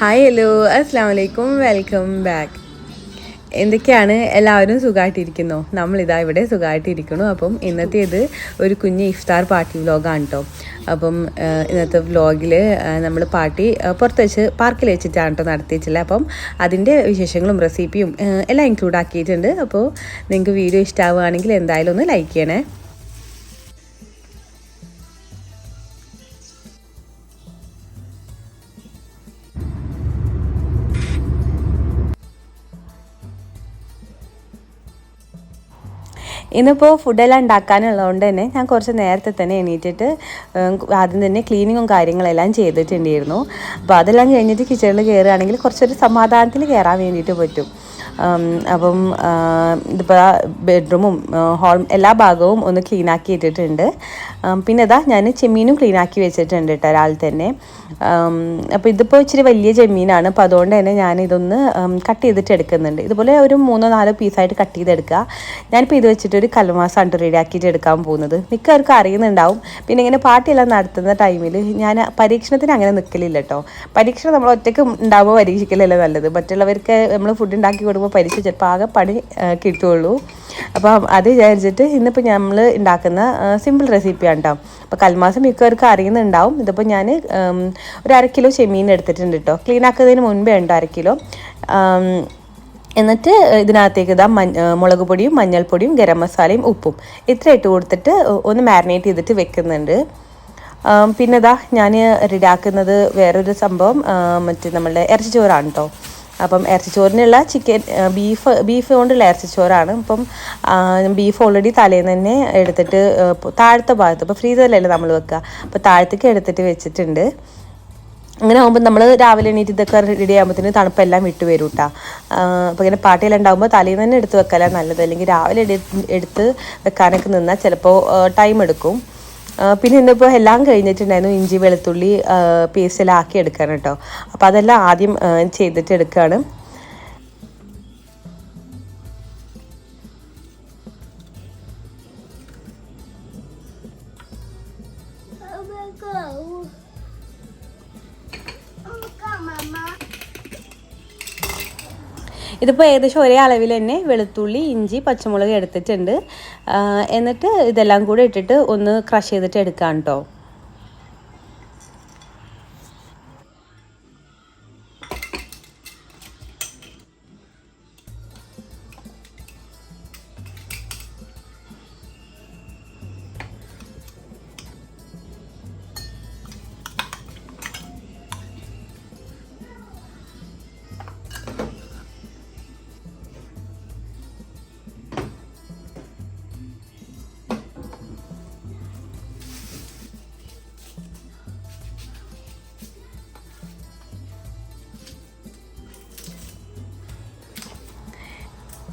Hi hello അസ്സാം വലൈക്കും welcome back എന്തൊക്കെയാണ് എല്ലാവരും സുഖമായിട്ടിരിക്കുന്നു നമ്മളിതാ ഇവിടെ സുഖമായിട്ടിരിക്കുന്നു അപ്പം ഇന്നത്തെ ഇത് ഒരു കുഞ്ഞ് ഇഫ്താർ പാർട്ടി വ്ലോഗാണ് കേട്ടോ അപ്പം ഇന്നത്തെ വ്ലോഗിൽ നമ്മൾ പാർട്ടി പുറത്ത് വെച്ച് പാർക്കിൽ വെച്ചിട്ടാണ് കേട്ടോ നടത്തിയിട്ടില്ല അപ്പം അതിന്റെ വിശേഷങ്ങളും റെസിപ്പിയും എല്ലാം ഇൻക്ലൂഡ് ആക്കിയിട്ടുണ്ട്. അപ്പോൾ നിങ്ങൾക്ക് വീഡിയോ ഇഷ്ടമാവുകയാണെങ്കിൽ എന്തായാലും ഒന്ന് ലൈക്ക് ചെയ്യണേ. ഇന്നിപ്പോൾ ഫുഡെല്ലാം ഉണ്ടാക്കാനുള്ളതുകൊണ്ട് തന്നെ ഞാൻ കുറച്ച് നേരത്തെ തന്നെ എണീറ്റിട്ട് ആദ്യം തന്നെ ക്ലീനിങ്ങും കാര്യങ്ങളെല്ലാം ചെയ്തിട്ടുണ്ടായിരുന്നു. അപ്പോൾ അതെല്ലാം കഴിഞ്ഞിട്ട് കിച്ചണിൽ കയറുകയാണെങ്കിൽ കുറച്ചൊരു സമാധാനത്തിൽ കയറാൻ വേണ്ടിയിട്ട് പറ്റും. അപ്പം ഇതിപ്പോൾ ബെഡ്റൂമും ഹോൾ എല്ലാ ഭാഗവും ഒന്ന് ക്ലീൻ ആക്കി ഇട്ടിട്ടുണ്ട് പിന്നെ ഇതാ ഞാൻ ചെമ്മീനും ക്ലീൻ ആക്കി വെച്ചിട്ടുണ്ട് കേട്ടോ രാവിലെ തന്നെ. അപ്പോൾ ഇതിപ്പോൾ ഇച്ചിരി വലിയ ചെമ്മീനാണ്. അപ്പോൾ അതുകൊണ്ട് തന്നെ ഞാൻ ഇതൊന്ന് കട്ട് ചെയ്തിട്ട് എടുക്കുന്നുണ്ട്. ഇതുപോലെ ഒരു മൂന്നോ നാലോ പീസായിട്ട് കട്ട് ചെയ്തെടുക്കുക. ഞാനിപ്പോൾ ഇത് വെച്ചിട്ട് ഒരു കൽമാസാണ് റെഡി ആക്കിയിട്ട് എടുക്കാൻ പോകുന്നത്. മിക്കവർക്കും അറിയുന്നുണ്ടാവും. പിന്നെ ഇങ്ങനെ പാട്ടിയെല്ലാം നടത്തുന്ന ടൈമിൽ ഞാൻ പരീക്ഷണത്തിന് അങ്ങനെ നിൽക്കലില്ല കേട്ടോ. പരീക്ഷണം നമ്മൾ ഒറ്റയ്ക്ക് ഉണ്ടാവുമ്പോൾ പരീക്ഷിക്കലല്ലേ നല്ലത്. മറ്റുള്ളവർക്ക് നമ്മൾ ഫുഡ് ഉണ്ടാക്കി കൊടുക്കുമ്പോൾ പരീക്ഷ ചിലപ്പോൾ ആകെ പണി കിട്ടുള്ളൂ. അപ്പം അത് വിചാരിച്ചിട്ട് ഇന്നിപ്പോൾ നമ്മൾ ഉണ്ടാക്കുന്ന സിമ്പിൾ റെസിപ്പിയാണ് കേട്ടോ അപ്പോൾ കൽമാസം മിക്കവർക്കും അറിയുന്നുണ്ടാവും. ഇതിപ്പോൾ ഞാൻ ഒരു അര കിലോ ചെമ്മീൻ എടുത്തിട്ടുണ്ട് കേട്ടോ ക്ലീൻ ആക്കുന്നതിന് മുൻപേ ഉണ്ട് അര കിലോ. എന്നിട്ട് ഇതിനകത്തേക്ക് ഇതാ മഞ്ഞ മുളക് പൊടിയും മഞ്ഞൾപ്പൊടിയും ഗരം മസാലയും ഉപ്പും. ഇത്ര ഇട്ട് കൊടുത്തിട്ട് ഒന്ന് മാരിനേറ്റ് ചെയ്തിട്ട് വെക്കുന്നുണ്ട്. പിന്നെ ഇതാ ഞാൻ റെഡിയാക്കുന്നത് വേറൊരു സംഭവം മറ്റേ നമ്മളുടെ ഇറച്ചിച്ചോറാണ് കേട്ടോ അപ്പം ഇറച്ചിച്ചോറിനുള്ള ചിക്കൻ ബീഫ് ബീഫ് കൊണ്ടുള്ള ഇറച്ചിച്ചോറാണ്. അപ്പം ബീഫ് ഓൾറെഡി തലേന്ന് തന്നെ എടുത്തിട്ട് താഴത്തെ ഭാഗത്ത് ഇപ്പോൾ ഫ്രീസറിലല്ലേ നമ്മൾ വെക്കുക അപ്പോൾ താഴത്തേക്ക് എടുത്തിട്ട് വെച്ചിട്ടുണ്ട്. അങ്ങനെ ആകുമ്പോൾ നമ്മൾ രാവിലെ എണീറ്റ് ഇതൊക്കെ റെഡി ആകുമ്പോഴത്തേന് തണുപ്പെല്ലാം വിട്ട് വരും കേട്ടോ അപ്പോൾ ഇങ്ങനെ പാട്ടിയെല്ലാം ഉണ്ടാകുമ്പോൾ തലേന്ന് തന്നെ എടുത്ത് വെക്കലാണ് നല്ലത്. അല്ലെങ്കിൽ രാവിലെ എടുത്ത് വെക്കാനൊക്കെ നിന്നാൽ ചിലപ്പോൾ ടൈം എടുക്കും. പിന്നെ ഇന്നിപ്പോൾ എല്ലാം കഴിഞ്ഞിട്ടുണ്ടായിരുന്നു ഇഞ്ചി വെളുത്തുള്ളി പേസ്റ്റെല്ലാം ആക്കി എടുക്കാൻ കേട്ടോ. അപ്പോൾ അതെല്ലാം ആദ്യം ചെയ്തിട്ട് എടുക്കുകയാണ് ഇതിപ്പോൾ ഏകദേശം ഒരേ അളവിൽ തന്നെ വെളുത്തുള്ളി ഇഞ്ചി പച്ചമുളക് എടുത്തിട്ടുണ്ട്. എന്നിട്ട് ഇതെല്ലാം കൂടെ ഇട്ടിട്ട് ഒന്ന് ക്രഷ് ചെയ്തിട്ട് എടുക്കാം കേട്ടോ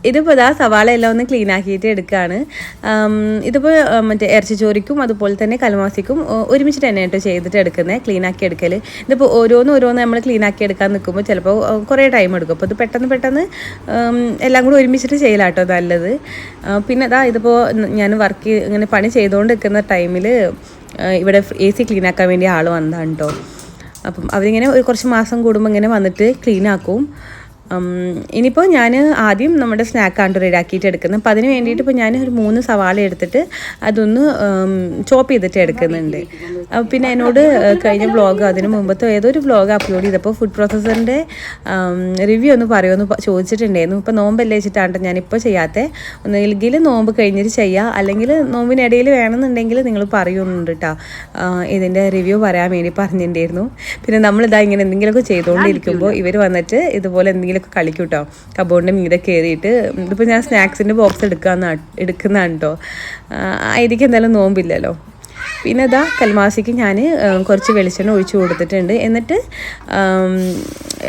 ഇതിപ്പോൾ ഇതാ സവാള എല്ലാം ഒന്ന് ക്ലീൻ ആക്കിയിട്ട് എടുക്കുകയാണ് ഇതിപ്പോൾ മറ്റേ ഇറച്ചിച്ചോറിക്കും അതുപോലെ തന്നെ കലമാസിക്കും ഒരുമിച്ച് തന്നെ കേട്ടോ ചെയ്തിട്ട് എടുക്കുന്നത് ക്ലീൻ ആക്കി എടുക്കൽ ഇതിപ്പോൾ ഓരോന്ന് ഓരോന്ന് നമ്മൾ ക്ലീൻ ആക്കി എടുക്കാൻ നിൽക്കുമ്പോൾ ചിലപ്പോൾ കുറേ ടൈം എടുക്കും. അപ്പോൾ ഇത് പെട്ടെന്ന് പെട്ടെന്ന് എല്ലാം കൂടി ഒരുമിച്ചിട്ട് ചെയ്യലാട്ടോ നല്ലത്. പിന്നെ ഇതാ ഇതിപ്പോൾ ഞാൻ വർക്ക് ഇങ്ങനെ പണി ചെയ്തുകൊണ്ട് നിൽക്കുന്ന ടൈമിൽ ഇവിടെ എ സി ക്ലീൻ ആക്കാൻ വേണ്ടി ആൾ വന്നതാണ് കേട്ടോ അപ്പം അവരിങ്ങനെ ഒരു കുറച്ച് മാസം കൂടുമ്പോൾ ഇങ്ങനെ വന്നിട്ട് ക്ലീൻ ആക്കും. ഇനിയിപ്പോൾ ഞാൻ ആദ്യം നമ്മുടെ സ്നാക്കാണ് റെഡി ആക്കിയിട്ട് എടുക്കുന്നത്. അപ്പം അതിന് വേണ്ടിയിട്ട് ഇപ്പോൾ ഞാൻ ഒരു മൂന്ന് സവാള എടുത്തിട്ട് അതൊന്ന് ചോപ്പ് ചെയ്തിട്ട് എടുക്കുന്നുണ്ട്. പിന്നെ എന്നോട് കഴിഞ്ഞ വ്ളോഗ് അതിന് മുമ്പത്തെ ഏതൊരു വ്ളോഗ് അപ്ലോഡ് ചെയ്തപ്പോൾ ഫുഡ് പ്രോസസ്സറിന്റെ റിവ്യൂ ഒന്ന് പറയുമെന്ന് ചോദിച്ചിട്ടുണ്ടായിരുന്നു. ഇപ്പോൾ നോമ്പല്ലേ വെച്ചിട്ടാണ് ഞാനിപ്പോൾ ചെയ്യാത്തത് ഒന്നുകിൽ നോമ്പ് കഴിഞ്ഞിട്ട് ചെയ്യുക അല്ലെങ്കിൽ നോമ്പിനിടയിൽ വേണമെന്നുണ്ടെങ്കിൽ നിങ്ങൾ പറയുന്നുണ്ട് കേട്ടോ ഇതിന്റെ റിവ്യൂ പറയാൻ വേണ്ടി പറഞ്ഞിട്ടുണ്ടായിരുന്നു. പിന്നെ നമ്മളിതാ ഇങ്ങനെ എന്തെങ്കിലുമൊക്കെ ചെയ്തുകൊണ്ടിരിക്കുമ്പോൾ ഇവർ വന്നിട്ട് ഇതുപോലെ എന്തെങ്കിലുമൊക്കെ കളിക്കും കേട്ടോ കബോർഡിന്റെ മീതെ കയറിയിട്ട് ഇതിപ്പോൾ ഞാൻ സ്നാക്സിന്റെ ബോക്സ് എടുക്കാന്ന് എടുക്കുന്നതാണ് കേട്ടോ ആയിരിക്കും എന്തായാലും നോമ്പില്ലല്ലോ. പിന്നെ ഇതാ കൽമാസിക്ക് ഞാൻ കുറച്ച് വെളിച്ചെണ്ണ ഒഴിച്ച് കൊടുത്തിട്ടുണ്ട്. എന്നിട്ട്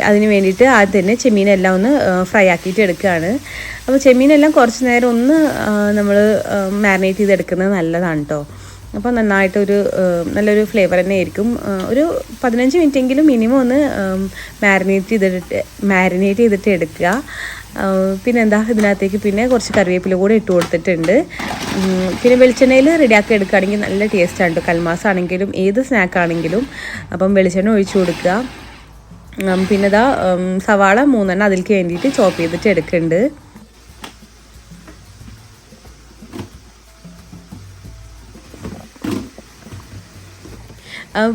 അതിന് വേണ്ടിയിട്ട് ആദ്യം തന്നെ ചെമ്മീനെല്ലാം ഒന്ന് ഫ്രൈ ആക്കിയിട്ട് എടുക്കുകയാണ് അപ്പോൾ ചെമ്മീനെല്ലാം കുറച്ച് നേരം ഒന്ന് നമ്മൾ മാരിനേറ്റ് ചെയ്തെടുക്കുന്നത് നല്ലതാണ് കേട്ടോ അപ്പോൾ നന്നായിട്ടൊരു നല്ലൊരു ഫ്ലേവർ തന്നെ ആയിരിക്കും. ഒരു പതിനഞ്ച് മിനിറ്റ് എങ്കിലും മിനിമം ഒന്ന് മാരിനേറ്റ് ചെയ്തിട്ട് മാരിനേറ്റ് ചെയ്തിട്ട് എടുക്കുക. പിന്നെ എന്താ ഇതിനകത്തേക്ക് പിന്നെ കുറച്ച് കറിവേപ്പില കൂടെ ഇട്ട് കൊടുത്തിട്ടുണ്ട്. പിന്നെ വെളിച്ചെണ്ണയിൽ റെഡിയാക്കി എടുക്കുകയാണെങ്കിൽ നല്ല ടേസ്റ്റാണ് കേട്ടോ കൽമാസ് ആണെങ്കിലും ഏത് സ്നാക്ക് ആണെങ്കിലും. അപ്പം വെളിച്ചെണ്ണ ഒഴിച്ചു കൊടുക്കുക. പിന്നെ ഇതാ സവാള മൂന്നെണ്ണം അതിലേക്ക് വേണ്ടിയിട്ട് ചോപ്പ് ചെയ്തിട്ട് എടുക്കുന്നുണ്ട്.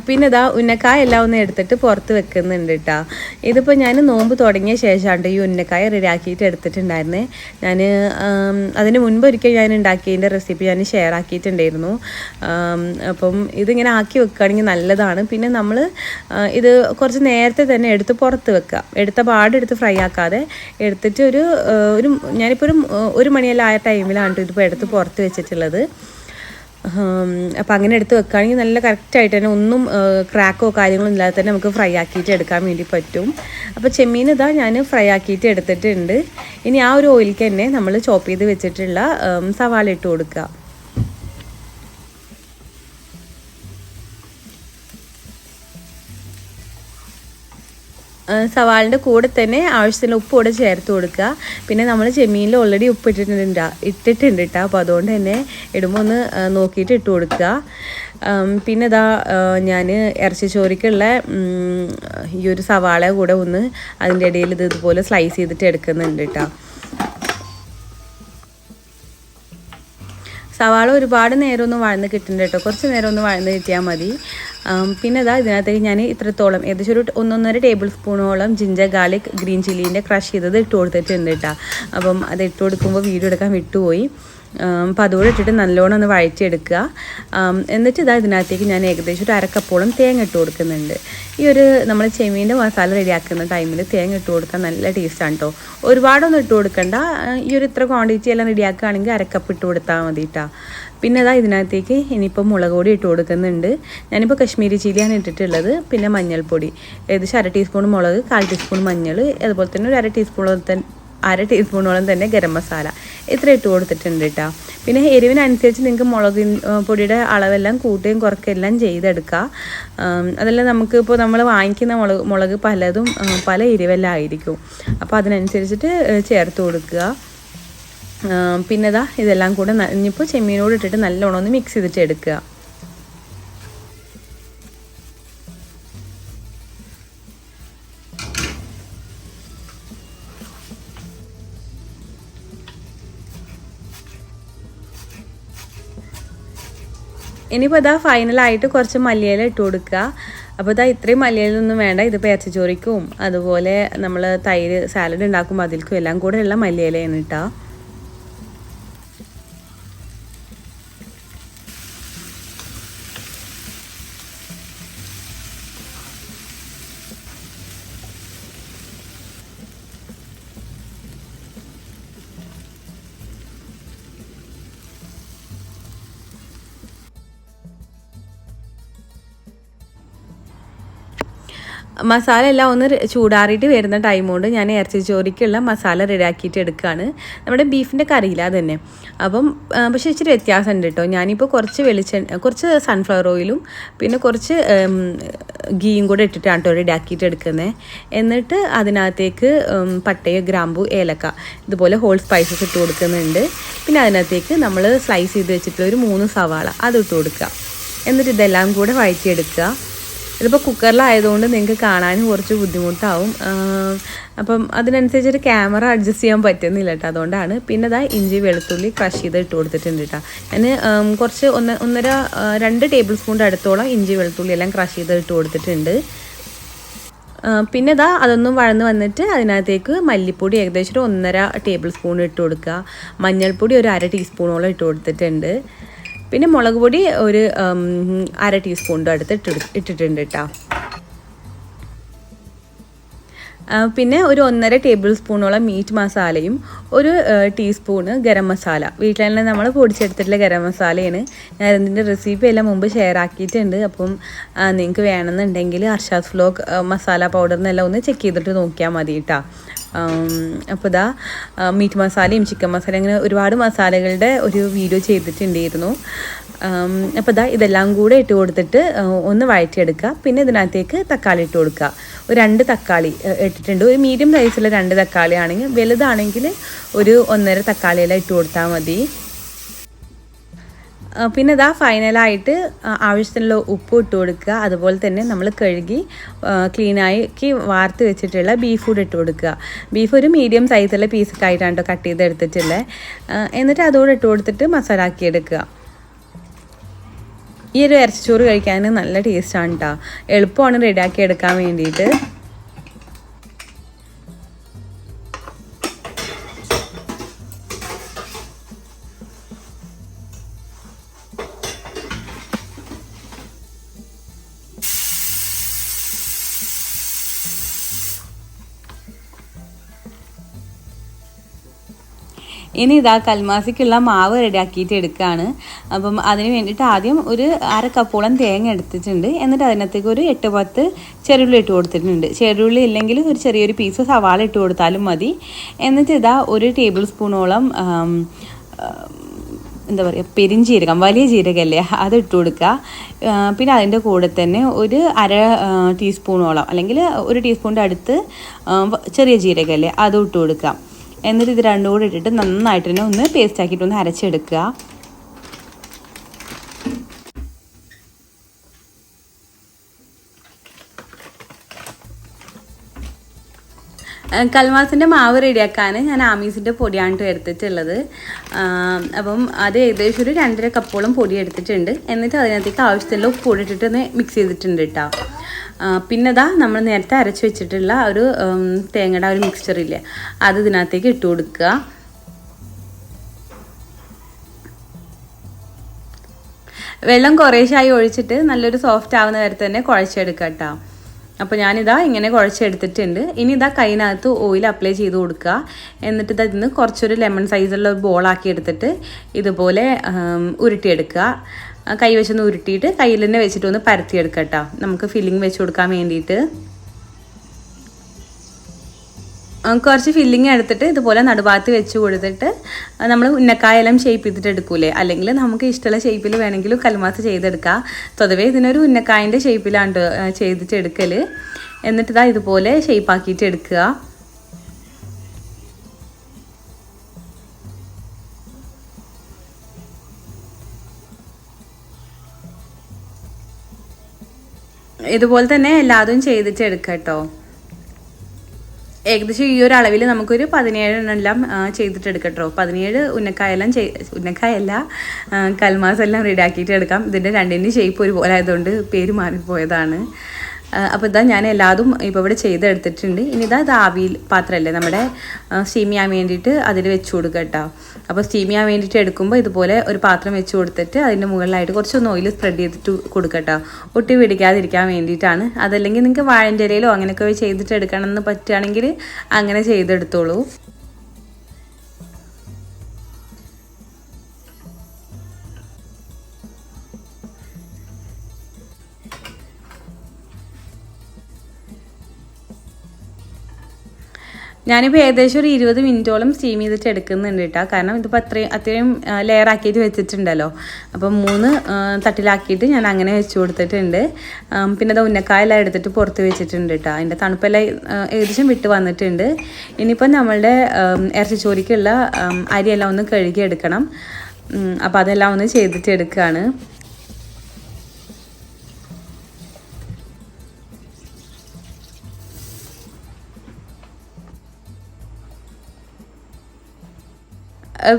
പിന്നെ ഇതാ ഉന്നക്കായ എല്ലാം ഒന്ന് എടുത്തിട്ട് പുറത്ത് വെക്കുന്നുണ്ട് കേട്ടോ ഇതിപ്പോൾ ഞാൻ നോമ്പ് തുടങ്ങിയ ശേഷമാണ് ഈ ഉന്നക്കായ റെഡിയാക്കിയിട്ട് എടുത്തിട്ടുണ്ടായിരുന്നേ. ഞാൻ അതിന് മുൻപ് ഒരിക്കൽ ഞാൻ ഉണ്ടാക്കിയതിന്റെ റെസിപ്പി ഞാൻ ഷെയർ ആക്കിയിട്ടുണ്ടായിരുന്നു. അപ്പം ഇതിങ്ങനെ ആക്കി വെക്കുകയാണെങ്കിൽ നല്ലതാണ്. പിന്നെ നമ്മൾ ഇത് കുറച്ച് നേരത്തെ തന്നെ എടുത്ത് പുറത്ത് വെക്കുക. എടുത്ത പാടെടുത്ത് ഫ്രൈ ആക്കാതെ എടുത്തിട്ട് ഒരു ഒരു ഞാനിപ്പോൾ ഒരു ഒരു മണിയെല്ലാം ആയ ടൈമിലാണ് ഇതിപ്പോൾ എടുത്ത് പുറത്ത് വെച്ചിട്ടുള്ളത്. അപ്പം അങ്ങനെ എടുത്ത് വെക്കുകയാണെങ്കിൽ നല്ല കറക്റ്റായിട്ട് തന്നെ ഒന്നും ക്രാക്കോ കാര്യങ്ങളോ ഇല്ലാതെ തന്നെ നമുക്ക് ഫ്രൈ ആക്കിയിട്ട് എടുക്കാൻ വേണ്ടി പറ്റും. അപ്പോൾ ചെമ്മീൻ ഇതാ ഞാൻ ഫ്രൈ ആക്കിയിട്ട് എടുത്തിട്ടുണ്ട്. ഇനി ആ ഒരു ഓയിലിക്ക് തന്നെ നമ്മൾ ചോപ്പ് ചെയ്ത് വെച്ചിട്ടുള്ള സവാള ഇട്ട് കൊടുക്കുക. സവാളിന്റെ കൂടെ തന്നെ ആവശ്യത്തിന് ഉപ്പ് കൂടെ ചേർത്ത് കൊടുക്കുക. പിന്നെ നമ്മൾ ചെമ്മീനിൽ ഓൾറെഡി ഉപ്പ് ഇട്ടിട്ടുണ്ട് ഇട്ടിട്ടുണ്ട് കേട്ടോ അപ്പോൾ അതുകൊണ്ട് തന്നെ ഇടുമ്പോൾ ഒന്ന് നോക്കിയിട്ട് ഇട്ട് കൊടുക്കുക. പിന്നെ ഇതാ ഞാൻ ഇറച്ചി ചോറിക്കുള്ള ഈ ഒരു സവാള കൂടെ ഒന്ന് അതിന്റെ ഇടയിൽ ഇത് ഇതുപോലെ സ്ലൈസ് ചെയ്തിട്ട് എടുക്കുന്നുണ്ട് കേട്ടോ സവാള ഒരുപാട് നേരം ഒന്ന് വഴന്ന് കിട്ടുന്നുണ്ട് കേട്ടോ കുറച്ച് നേരം ഒന്ന് വഴന്ന് കിട്ടിയാൽ മതി. പിന്നെ ഇതാ ഇതിനകത്തേക്ക് ഞാൻ ഇത്രത്തോളം ഏകദേശം ഒരു ഒന്നൊന്നര ടേബിൾ സ്പൂണോളം ജിഞ്ചർ ഗാർലിക് ഗ്രീൻ ചില്ലീന്റെ ക്രഷ് ചെയ്തത് ഇട്ട് കൊടുത്തിട്ടുണ്ട് കേട്ടോ അപ്പം അത് ഇട്ട് കൊടുക്കുമ്പോൾ വീഡിയോ എടുക്കാൻ വിട്ടുപോയി. അപ്പോൾ അതുകൂടെ ഇട്ടിട്ട് നല്ലോണം ഒന്ന് വഴറ്റിയെടുക്കുക. എന്നിട്ട് ഇതാ ഇതിനകത്തേക്ക് ഞാൻ ഏകദേശം ഒരു അരക്കപ്പോളം തേങ്ങ ഇട്ട് കൊടുക്കുന്നുണ്ട്. ഈ ഒരു നമ്മൾ ചെമ്മീന്റെ മസാല റെഡിയാക്കുന്ന ടൈമിൽ തേങ്ങ ഇട്ട് കൊടുക്കാൻ നല്ല ടേസ്റ്റാണ് കേട്ടോ ഒരുപാടൊന്നും ഇട്ട് കൊടുക്കണ്ട. ഈ ഒരു ഇത്ര ക്വാണ്ടിറ്റി എല്ലാം റെഡിയാക്കുകയാണെങ്കിൽ അരക്കപ്പ് ഇട്ട് കൊടുത്താൽ മതി കേട്ടോ പിന്നെ അതാ ഇതിനകത്തേക്ക് ഇനിയിപ്പോൾ മുളക് പൊടി ഇട്ട് കൊടുക്കുന്നുണ്ട്. ഞാനിപ്പോൾ കശ്മീരി ചില്ലിയാണ് ഇട്ടിട്ടുള്ളത്. പിന്നെ മഞ്ഞൾപ്പൊടി. ഏകദേശം അര ടീസ്പൂൺ മുളക് കാൽ ടീസ്പൂൺ മഞ്ഞൾ അതുപോലെ തന്നെ ഒരു അര തന്നെ അര ടീസ്പൂണോളം തന്നെ ഗരം മസാല. ഇത്ര ഇട്ട് കൊടുത്തിട്ടുണ്ട് കേട്ടോ പിന്നെ എരിവിനനുസരിച്ച് നിങ്ങൾക്ക് മുളക് പൊടിയുടെ അളവെല്ലാം കൂട്ടുകയും കുറയ്ക്കുകയും എല്ലാം ചെയ്തെടുക്കുക അതെല്ലാം നമുക്ക് ഇപ്പോൾ നമ്മൾ വാങ്ങിക്കുന്ന മുളക് മുളക് പലതും പല എരിവെല്ലാം ആയിരിക്കും. അപ്പോൾ അതിനനുസരിച്ചിട്ട് ചേർത്ത് കൊടുക്കുക. പിന്നെതാ പിന്നെ ഇതാ ഇതെല്ലാം കൂടെ ഇനിയിപ്പോൾ ചെമ്മീനോട് ഇട്ടിട്ട് നല്ലോണം ഒന്ന് മിക്സ് ചെയ്തിട്ട് എടുക്കുക. ഇനിയിപ്പോൾ ഇതാ ഫൈനലായിട്ട് കുറച്ച് മല്ലിയില ഇട്ട് കൊടുക്കുക. അപ്പോൾ ഇതാ ഇത്രയും മല്ലിയിലൊന്നും വേണ്ട. ഇത് പേർച്ചച്ചോറിക്കും അതുപോലെ നമ്മൾ തൈര് സാലഡ് ഉണ്ടാക്കുമ്പോൾ അതിൽക്കും എല്ലാം കൂടെ ഉള്ള മല്ലിയിലയാണ് കേട്ടോ. മസാല എല്ലാം ഒന്ന് ചൂടാറിയിട്ട് വരുന്ന ടൈം കൊണ്ട് ഞാൻ ഇറച്ചി ചോറിക്കുള്ള മസാല റെഡിയാക്കിയിട്ട് എടുക്കുകയാണ് നമ്മുടെ ബീഫിന്റെ കറിയില്ല തന്നെ. അപ്പം പക്ഷെ ഇച്ചിരി വ്യത്യാസമുണ്ട് കേട്ടോ ഞാനിപ്പോൾ കുറച്ച് വെളിച്ചെണ്ണ കുറച്ച് സൺഫ്ലവർ ഓയിലും പിന്നെ കുറച്ച് ഗീയും കൂടെ ഇട്ടിട്ടാണ് കേട്ടോ റെഡിയാക്കിയിട്ട് എടുക്കുന്നത് എന്നിട്ട് അതിനകത്തേക്ക് പട്ടയ ഗ്രാമ്പു ഏലക്ക ഇതുപോലെ ഹോൾ സ്പൈസസ് ഇട്ട് കൊടുക്കുന്നുണ്ട്. പിന്നെ അതിനകത്തേക്ക് നമ്മൾ സ്ലൈസ് ചെയ്ത് വെച്ചിട്ടുള്ള ഒരു മൂന്ന് സവാള അത് ഇട്ട് കൊടുക്കുക. എന്നിട്ട് ഇതെല്ലാം കൂടെ വഴറ്റിയെടുക്കുക. ഇതിപ്പോൾ കുക്കറിലായതുകൊണ്ട് നിങ്ങൾക്ക് കാണാനും കുറച്ച് ബുദ്ധിമുട്ടാവും. അപ്പം അതിനനുസരിച്ചൊരു ക്യാമറ അഡ്ജസ്റ്റ് ചെയ്യാൻ പറ്റുന്നില്ല കേട്ടോ അതുകൊണ്ടാണ് പിന്നെ ഇതാ ഇഞ്ചി വെളുത്തുള്ളി ക്രഷ് ചെയ്ത് ഇട്ട് കൊടുത്തിട്ടുണ്ട് കേട്ടോ ഞാൻ കുറച്ച് ഒന്ന് ഒന്നര രണ്ട് ടേബിൾ സ്പൂണിന്റെ അടുത്തോളം ഇഞ്ചി വെളുത്തുള്ളി എല്ലാം ക്രഷ് ചെയ്ത് ഇട്ട് കൊടുത്തിട്ടുണ്ട് പിന്നെ ഇതാ അതൊന്നും വഴന്ന് വന്നിട്ട് അതിനകത്തേക്ക് മല്ലിപ്പൊടി ഏകദേശം ഒരു ഒന്നര ടേബിൾ സ്പൂൺ ഇട്ട് കൊടുക്കുക. മഞ്ഞൾപ്പൊടി ഒരു അര ടീസ്പൂണോളം ഇട്ട് കൊടുത്തിട്ടുണ്ട്. പിന്നെ മുളക് പൊടി ഒരു അര ടീസ്പൂണിന്റെ അടുത്ത് ഇട്ട് ഇട്ടിട്ടുണ്ട് കേട്ടോ. പിന്നെ ഒരു ഒന്നര ടേബിൾ സ്പൂണോളം മീറ്റ് മസാലയും ഒരു ടീസ്പൂണ് ഗരം മസാല. വീട്ടിൽ തന്നെ നമ്മൾ പൊടിച്ചെടുത്തിട്ടുള്ള ഗരം മസാലയാണ്. ഞാൻ ഇതിന്റെ റെസിപ്പി എല്ലാം മുമ്പ് ഷെയർ ആക്കിയിട്ടുണ്ട്. അപ്പം നിങ്ങൾക്ക് വേണമെന്നുണ്ടെങ്കിൽ അർഷാദ് ഫ്ലോക്ക് മസാല പൗഡർ എന്നെല്ലാം ഒന്ന് ചെക്ക് ചെയ്തിട്ട് നോക്കിയാൽ മതി കേട്ടോ. അപ്പോൾ ഇതാ മീറ്റ് മസാലയും ചിക്കൻ മസാലയും അങ്ങനെ ഒരുപാട് മസാലകളുടെ ഒരു വീഡിയോ ചെയ്തിട്ടുണ്ടായിരുന്നു. അപ്പോൾ ഇതാ ഇതെല്ലാം കൂടെ ഇട്ട് കൊടുത്തിട്ട് ഒന്ന് വഴറ്റിയെടുക്കുക. പിന്നെ ഇതിനകത്തേക്ക് തക്കാളി ഇട്ട് കൊടുക്കുക. ഒരു രണ്ട് തക്കാളി ഇട്ടിട്ടുണ്ട്. ഒരു മീഡിയം സൈസിലെ രണ്ട് തക്കാളി ആണെങ്കിൽ വലുതാണെങ്കിൽ ഒരു ഒന്നര തക്കാളിയെല്ലാം ഇട്ട് കൊടുത്താൽ മതി. പിന്നെ ഇതാ ഫൈനലായിട്ട് ആവശ്യത്തിനുള്ള ഉപ്പ് ഇട്ട് കൊടുക്കുക. അതുപോലെ തന്നെ നമ്മൾ കഴുകി ക്ലീനാക്കി വാർത്ത് വെച്ചിട്ടുള്ള ബീഫ് കൂടെ ഇട്ട് കൊടുക്കുക. ബീഫ് ഒരു മീഡിയം സൈസുള്ള പീസൊക്കെ ആയിട്ടാണ് കേട്ടോ കട്ട് ചെയ്ത് എടുത്തിട്ടുള്ളത് എന്നിട്ട് അതോടെ ഇട്ട് കൊടുത്തിട്ട് മസാല ആക്കി എടുക്കുക. ഈ ഒരു ഇറച്ചിച്ചോറ് കഴിക്കാൻ നല്ല ടേസ്റ്റാണ് കേട്ടോ എളുപ്പമാണ് റെഡിയാക്കി എടുക്കാൻ വേണ്ടിയിട്ട്. ഇനി ഇതാ കൽമാസിക്കുള്ള മാവ് റെഡിയാക്കിയിട്ട് എടുക്കുകയാണ് അപ്പം അതിന് വേണ്ടിയിട്ട് ആദ്യം ഒരു അര കപ്പോളം തേങ്ങ എടുത്തിട്ടുണ്ട്. എന്നിട്ട് അതിനകത്തേക്ക് ഒരു എട്ട് പത്ത് ചെറുള്ളി ഇട്ട് കൊടുത്തിട്ടുണ്ട്. ചെറുള്ളി ഇല്ലെങ്കിൽ ഒരു ചെറിയൊരു പീസ് സവാള ഇട്ട് കൊടുത്താലും മതി. എന്നിട്ട് ഇതാ ഒരു ടേബിൾ സ്പൂണോളം എന്താ പറയുക പെരിഞ്ചീരകം വലിയ ജീരകമല്ലേ അത് ഇട്ട് കൊടുക്കുക. പിന്നെ അതിന്റെ കൂടെ തന്നെ ഒരു അര ടീസ്പൂണോളം അല്ലെങ്കിൽ ഒരു ടീസ്പൂണിന്റെ അടുത്ത് ചെറിയ ജീരകമല്ലേ അതും ഇട്ട് കൊടുക്കുക. എന്നിട്ട് ഇത് രണ്ടും കൂടെ ഇട്ടിട്ട് നന്നായിട്ട് തന്നെ ഒന്ന് പേസ്റ്റ് ആക്കിയിട്ട് ഒന്ന് അരച്ചെടുക്കുക. കൽമാസിന്റെ മാവ് റെഡിയാക്കാൻ ഞാൻ ആമീസിന്റെ പൊടിയാണ് ട്ടോ എടുത്തിട്ടുള്ളത് അപ്പം അത് ഏകദേശം ഒരു രണ്ടര കപ്പോളം പൊടി എടുത്തിട്ടുണ്ട്. എന്നിട്ട് അതിനകത്തേക്ക് ആവശ്യത്തിലുള്ള ഉപ്പ് ഇട്ടിട്ട് ഒന്ന് മിക്സ് ചെയ്തിട്ടുണ്ട് കേട്ടോ പിന്നെ ഇതാ നമ്മൾ നേരത്തെ അരച്ച് വെച്ചിട്ടുള്ള ഒരു തേങ്ങയുടെ ഒരു മിക്സ്ചർ ഇല്ലേ അത് ഇതിനകത്തേക്ക് ഇട്ട് കൊടുക്കുക. വെള്ളം കുറേശ്ശായി ഒഴിച്ചിട്ട് നല്ലൊരു സോഫ്റ്റ് ആവുന്ന വരെ തന്നെ കുഴച്ചെടുക്കുക കേട്ടോ അപ്പോൾ ഞാനിതാ ഇങ്ങനെ കുഴച്ചെടുത്തിട്ടുണ്ട്. ഇനി ഇതാ കൈനകത്ത് ഓയിൽ അപ്ലൈ ചെയ്ത് കൊടുക്കുക. എന്നിട്ട് ഇതിൽ നിന്ന് കുറച്ചൊരു ലെമൺ സൈസുള്ള ബോളാക്കി എടുത്തിട്ട് ഇതുപോലെ ഉരുട്ടിയെടുക്കുക. ആ, കൈ വെച്ചൊന്ന് ഉരുട്ടിയിട്ട് കയ്യിൽ തന്നെ വെച്ചിട്ട് ഒന്ന് പരത്തി കേട്ടോ. നമുക്ക് ഫില്ലിങ് വെച്ച് കൊടുക്കാൻ വേണ്ടിയിട്ട്. കുറച്ച് ഫില്ലിങ് എടുത്തിട്ട് ഇതുപോലെ നടുഭാഗത്ത് വെച്ച് കൊടുത്തിട്ട് നമ്മൾ ഉന്നക്കായെല്ലാം ഷേപ്പ് ചെയ്തിട്ട് എടുക്കൂലേ? അല്ലെങ്കിൽ നമുക്ക് ഇഷ്ടമുള്ള ഷേപ്പിൽ വേണമെങ്കിലും കൽമാസ് ചെയ്തെടുക്കാം. പൊതുവേ ഇതിനൊരു ഉന്നക്കായന്റെ ഷേപ്പിലാണ് ചെയ്തിട്ട് എടുക്കൽ എന്നിട്ട് ഇതാ ഇതുപോലെ ഷേപ്പ് ആക്കിയിട്ട് എടുക്കുക. ഇതുപോലെ തന്നെ എല്ലാതും ചെയ്തിട്ട് എടുക്കാം കേട്ടോ. ഏകദേശം ഈ ഒരു അളവിൽ നമുക്കൊരു ചെയ്തിട്ട് കേട്ടോ. പതിനേഴ് ഉന്നക്കായെല്ലാം ചെയ് ഉന്നക്കായല്ല കൽമാസെല്ലാം റെഡിയാക്കിയിട്ട് എടുക്കാം. ഇതിന്റെ രണ്ടിന്റെ ഷേപ്പ് ഒരുപോലെ ആയതുകൊണ്ട് പേര് മാറിപ്പോയതാണ്. അപ്പോൾ ഇതാ ഞാൻ എല്ലാതും ഇപ്പോൾ ഇവിടെ ചെയ്തെടുത്തിട്ടുണ്ട്. ഇനി ഇതാ ഇത് ആവിയിൽ പാത്രമല്ലേ നമ്മുടെ സ്റ്റീം ചെയ്യാൻ വേണ്ടിയിട്ട് അതിൽ വെച്ച് കൊടുക്കുക കേട്ടോ. അപ്പോൾ സ്റ്റീം ചെയ്യാൻ വേണ്ടിയിട്ട് എടുക്കുമ്പോൾ ഇതുപോലെ ഒരു പാത്രം വെച്ച് കൊടുത്തിട്ട് അതിന്റെ മുകളിലായിട്ട് കുറച്ചൊന്ന് ഓയിൽ സ്പ്രെഡ് ചെയ്തിട്ട് കൊടുക്കുക കേട്ടോ. ഒട്ടി പിടിക്കാതിരിക്കാൻ വേണ്ടിയിട്ടാണ്. അതല്ലെങ്കിൽ നിങ്ങൾക്ക് വാഴന്റെ ഇലയിലോ അങ്ങനെയൊക്കെ ചെയ്തിട്ട് എടുക്കണമെന്ന് പറ്റുകയാണെങ്കിൽ അങ്ങനെ ചെയ്തെടുത്തോളൂ. ഞാനിപ്പോൾ ഏകദേശം ഒരു ഇരുപത് മിനിറ്റോളം സ്റ്റീം ചെയ്തിട്ട് എടുക്കുന്നുണ്ട് കേട്ടോ. കാരണം ഇതിപ്പോൾ അത്രയും അത്രയും ലെയർ ആക്കിയിട്ട് വെച്ചിട്ടുണ്ടല്ലോ. അപ്പം മൂന്ന് തട്ടിലാക്കിയിട്ട് ഞാൻ അങ്ങനെ വെച്ച് കൊടുത്തിട്ടുണ്ട്. പിന്നെ അത് ഉന്നക്കായെല്ലാം എടുത്തിട്ട് പുറത്ത് വെച്ചിട്ടുണ്ട് കേട്ടോ. അതിന്റെ തണുപ്പെല്ലാം ഏകദേശം വിട്ട് വന്നിട്ടുണ്ട്. ഇനിയിപ്പം നമ്മളുടെ ഇറച്ചിച്ചോരിക്കുള്ള അരിയെല്ലാം ഒന്ന് കഴുകി എടുക്കണം അപ്പോൾ അതെല്ലാം ഒന്ന് ചെയ്തിട്ട് എടുക്കുകയാണ്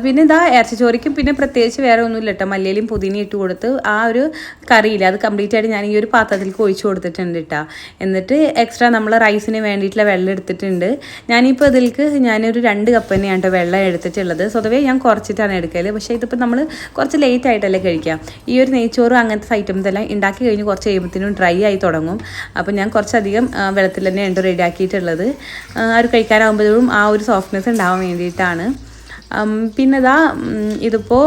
പിന്നെ ഇതാ ഇറച്ചിച്ചോറിക്കും പിന്നെ പ്രത്യേകിച്ച് വേറെ ഒന്നുമില്ല കേട്ടോ മല്ലിയിലും പുതിനയും ഇട്ട് കൊടുത്ത് ആ ഒരു കറിയില്ല അത് കംപ്ലീറ്റ് ആയിട്ട് ഞാൻ ഈ ഒരു പാത്രത്തിലേക്ക് ഒഴിച്ചു കൊടുത്തിട്ടുണ്ട് കേട്ടോ എന്നിട്ട് എക്സ്ട്രാ നമ്മൾ റൈസിന് വേണ്ടിയിട്ടുള്ള വെള്ളം എടുത്തിട്ടുണ്ട്. ഞാനിപ്പോൾ ഇതിലേക്ക് ഞാനൊരു രണ്ട് കപ്പ് തന്നെയാണ് കേട്ടോ വെള്ളം എടുത്തിട്ടുള്ളത്. സ്വതവേ ഞാൻ കുറച്ചിട്ടാണ് എടുക്കൽ പക്ഷേ ഇതിപ്പോൾ നമ്മൾ കുറച്ച് ലേറ്റ് ആയിട്ടല്ലേ കഴിക്കുക ഈ ഒരു നെയ്ച്ചോറും അങ്ങനത്തെ ഐറ്റംസ് എല്ലാം ഉണ്ടാക്കി കഴിഞ്ഞ് കുറച്ച് കഴിയുമ്പോഴത്തേനും ഡ്രൈ ആയി തുടങ്ങും. അപ്പോൾ ഞാൻ കുറച്ചധികം വെള്ളത്തിൽ തന്നെ ഉണ്ട് റെഡിയാക്കിയിട്ടുള്ളത് ആ ഒരു കഴിക്കാനാകുമ്പോഴും ആ ഒരു സോഫ്റ്റ്നെസ് ഉണ്ടാവാൻ വേണ്ടിയിട്ടാണ്. പിന്നെ ഇതാ ഇതിപ്പോൾ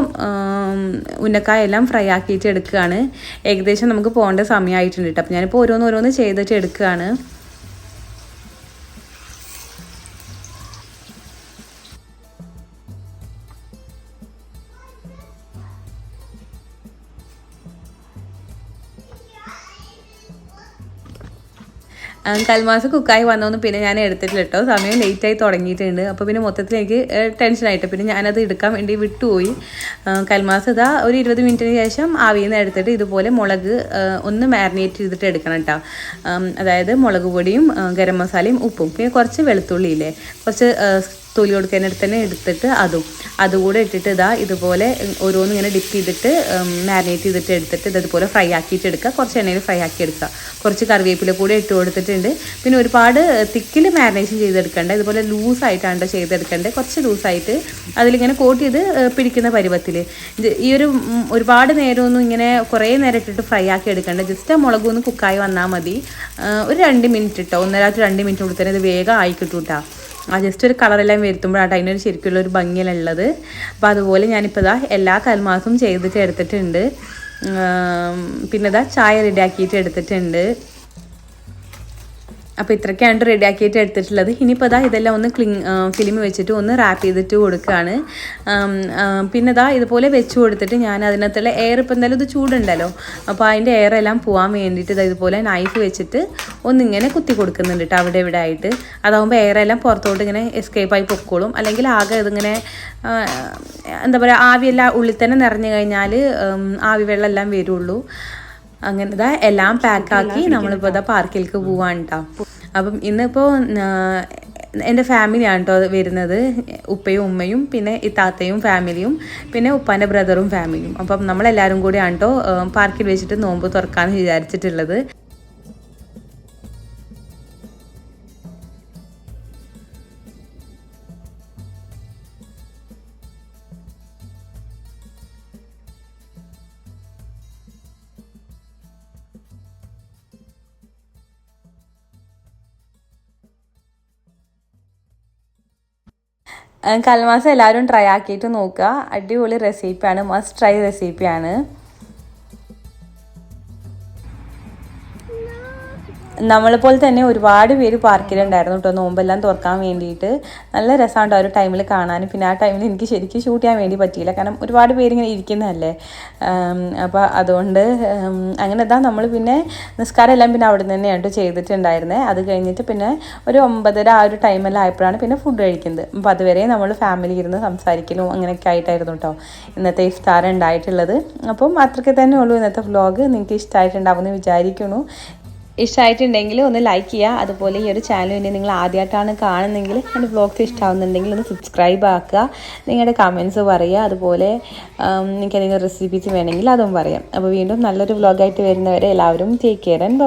ഉന്നക്കായെല്ലാം ഫ്രൈ ആക്കിയിട്ട് എടുക്കുകയാണ്. ഏകദേശം നമുക്ക് പോകേണ്ട സമയമായിട്ടുണ്ട് കേട്ടോ അപ്പോൾ ഞാനിപ്പോൾ ഓരോന്ന് ഓരോന്ന് ചെയ്തിട്ട് എടുക്കുകയാണ്. കൽമാസ് കുക്കായി വന്നൊന്നും പിന്നെ ഞാൻ എടുത്തിട്ടില്ല കേട്ടോ സമയം ലേറ്റായി തുടങ്ങിയിട്ടുണ്ട്. അപ്പോൾ പിന്നെ മൊത്തത്തിൽ എനിക്ക് ടെൻഷനായിട്ട് പിന്നെ ഞാനത് എടുക്കാൻ വേണ്ടി വിട്ടുപോയി. കൽമാസ് ഇതാ ഒരു ഇരുപത് മിനിറ്റിന് ശേഷം ആവിയിൽ നിന്ന് എടുത്തിട്ട് ഇതുപോലെ മുളക് ഒന്ന് മാരിനേറ്റ് ചെയ്തിട്ട് എടുക്കണം കേട്ടോ അതായത് മുളക് പൊടിയും ഗരം മസാലയും ഉപ്പും. പിന്നെ കുറച്ച് വെളുത്തുള്ളിയില്ലേ കുറച്ച് തൊലി കൊടുക്കാനായിട്ട് തന്നെ എടുത്തിട്ട് അതും. അതുകൂടെ ഇട്ടിട്ട് ഇതാ ഇതുപോലെ ഓരോന്ന് ഇങ്ങനെ ഡിപ്പ് ചെയ്തിട്ട് മാരിനേറ്റ് ചെയ്തിട്ട് എടുത്തിട്ട് ഇത് ഇതുപോലെ ഫ്രൈ ആക്കിയിട്ട് എടുക്കുക. കുറച്ച് എണ്ണയിൽ ഫ്രൈ ആക്കി എടുക്കുക. കുറച്ച് കറിവേപ്പില കൂടെ ഇട്ട് കൊടുത്തിട്ടുണ്ട്. പിന്നെ ഒരുപാട് തിക്കിൽ മാരിനേഷൻ ചെയ്തെടുക്കേണ്ട. ഇതുപോലെ ലൂസായിട്ടാണ് ചെയ്തെടുക്കേണ്ടത് കുറച്ച് ലൂസായിട്ട് അതിലിങ്ങനെ കോട്ട് ചെയ്ത് പിടിക്കുന്ന പരുവത്തിൽ ഈ ഒരു ഒരുപാട് നേരമൊന്നും ഇങ്ങനെ കുറേ നേരം ഇട്ടിട്ട് ഫ്രൈ ആക്കി എടുക്കണ്ട. ജസ്റ്റ് ആ മുളകൊന്ന് കുക്കായി വന്നാൽ മതി. ഒരു രണ്ട് മിനിറ്റ് ഇട്ടോ. ഒന്നര ടു രണ്ട് മിനിറ്റ് കൊടുത്തന്നെ ഇത് വേഗം ആയി കിട്ടും കേട്ടോ ആ ജസ്റ്റ് ഒരു കളറെല്ലാം വരുത്തുമ്പോഴാണ് അതിനൊരു ശരിക്കുള്ള ഒരു ഭംഗിയെല്ലാം ഉള്ളത്. അപ്പോൾ അതുപോലെ ഞാനിപ്പോൾ ഇതാ എല്ലാ കൽമാസും ചെയ്തിട്ട് എടുത്തിട്ടുണ്ട്. പിന്നെ ഇതാ ചായ റെഡിയാക്കിയിട്ട് എടുത്തിട്ടുണ്ട്. അപ്പോൾ ഇത്രയ്ക്കാണ് റെഡി ആക്കിയിട്ട് എടുത്തിട്ടുള്ളത്. ഇനിയിപ്പോൾ ഇതാ ഇതെല്ലാം ഒന്ന് ക്ലിങ് ഫിലിം വെച്ചിട്ട് ഒന്ന് റാപ്പ് ചെയ്തിട്ട് കൊടുക്കുകയാണ് പിന്നെ ഇതാ ഇതുപോലെ വെച്ച് കൊടുത്തിട്ട് ഞാൻ അതിനകത്തുള്ള എയർ ഇപ്പം എന്തായാലും ഇത് ചൂടുണ്ടല്ലോ. അപ്പോൾ അതിന്റെ എയർ എല്ലാം പോകാൻ വേണ്ടിയിട്ട് ഇതാ ഇതുപോലെ നൈഫ് വെച്ചിട്ട് ഒന്നിങ്ങനെ കുത്തി കൊടുക്കുന്നുണ്ട് കേട്ടോ അവിടെ ഇവിടെ ആയിട്ട്. അതാകുമ്പോൾ എയർ എല്ലാം പുറത്തോട്ട് ഇങ്ങനെ എസ്കേപ്പ് ആയി പൊക്കോളും. അല്ലെങ്കിൽ ആകെ ഇതിങ്ങനെ എന്താ പറയുക ആവിയെല്ലാം ഉള്ളിൽ തന്നെ നിറഞ്ഞു കഴിഞ്ഞാൽ ആവി വെള്ളം എല്ലാം വരുള്ളൂ. അങ്ങനെ എല്ലാം പാക്കാക്കി നമ്മളിപ്പോൾ ഇതാ പാർക്കിലേക്ക് പോവാണ് കേട്ടോ അപ്പം ഇന്നിപ്പോൾ എന്റെ ഫാമിലിയാണ് കേട്ടോ വരുന്നത്. ഉപ്പയും ഉമ്മയും പിന്നെ ഈ താത്തയും ഫാമിലിയും പിന്നെ ഉപ്പാന്റെ ബ്രദറും ഫാമിലിയും അപ്പം നമ്മളെല്ലാവരും കൂടിയാണ് കേട്ടോ പാർക്കിൽ വെച്ചിട്ട് നോമ്പ് തുറക്കാമെന്ന് വിചാരിച്ചിട്ടുള്ളത്. കൽമാസം എല്ലാവരും ട്രൈ ആക്കിയിട്ട് നോക്കുക. അടിപൊളി റെസിപ്പിയാണ് മസ്റ്റ് ട്രൈ റെസിപ്പിയാണ് നമ്മളെപ്പോലെ തന്നെ ഒരുപാട് പേര് പാർക്കിലുണ്ടായിരുന്നു കേട്ടോ. നോമ്പെല്ലാം തുറക്കാൻ വേണ്ടിയിട്ട്. നല്ല രസമുണ്ട് ഒരു ടൈമിൽ കാണാനും പിന്നെ ആ ടൈമിൽ എനിക്ക് ശരിക്കും ഷൂട്ട് ചെയ്യാൻ വേണ്ടി പറ്റിയില്ല. കാരണം ഒരുപാട് പേരിങ്ങനെ ഇരിക്കുന്നതല്ലേ? അപ്പോൾ അതുകൊണ്ട് അങ്ങനെ ഇതാ നമ്മൾ പിന്നെ നിസ്കാരം എല്ലാം പിന്നെ അവിടെ നിന്ന് തന്നെയാണ് ചെയ്തിട്ടുണ്ടായിരുന്നത് അത് കഴിഞ്ഞിട്ട് പിന്നെ ഒരു ഒമ്പതര ആ ഒരു ടൈമെല്ലാം ആയപ്പോഴാണ് പിന്നെ ഫുഡ് കഴിക്കുന്നത്. അപ്പോൾ അതുവരെ നമ്മൾ ഫാമിലി ഇരുന്ന് സംസാരിക്കലും അങ്ങനെയൊക്കെ ആയിട്ടായിരുന്നു കേട്ടോ ഇന്നത്തെ ഇഫ്താർ ഉണ്ടായിട്ടുള്ളത്. അപ്പം അത്രയ്ക്ക് തന്നെ ഉള്ളൂ ഇന്നത്തെ വ്ലോഗ് നിങ്ങൾക്ക് ഇഷ്ടമായിട്ടുണ്ടാവുമെന്ന് വിചാരിക്കുന്നു. ഇഷ്ടമായിട്ടുണ്ടെങ്കിൽ ഒന്ന് ലൈക്ക് ചെയ്യുക അതുപോലെ ഈ ഒരു ചാനൽ ഇനി നിങ്ങൾ ആദ്യമായിട്ടാണ് കാണുന്നതെങ്കിൽ എന്റെ വ്ളോഗ്സ് ഇഷ്ടമാവുന്നുണ്ടെങ്കിൽ ഒന്ന് സബ്സ്ക്രൈബ് ആക്കുക. നിങ്ങളുടെ കമൻസ് പറയുക. അതുപോലെ നിങ്ങൾക്ക് എന്തെങ്കിലും റെസിപ്പീസ് വേണമെങ്കിൽ അതും പറയാം. അപ്പോൾ വീണ്ടും നല്ലൊരു വ്ളോഗായിട്ട് വരുന്നവരെ എല്ലാവരും ടേക്ക് കെയർ ആൻഡ്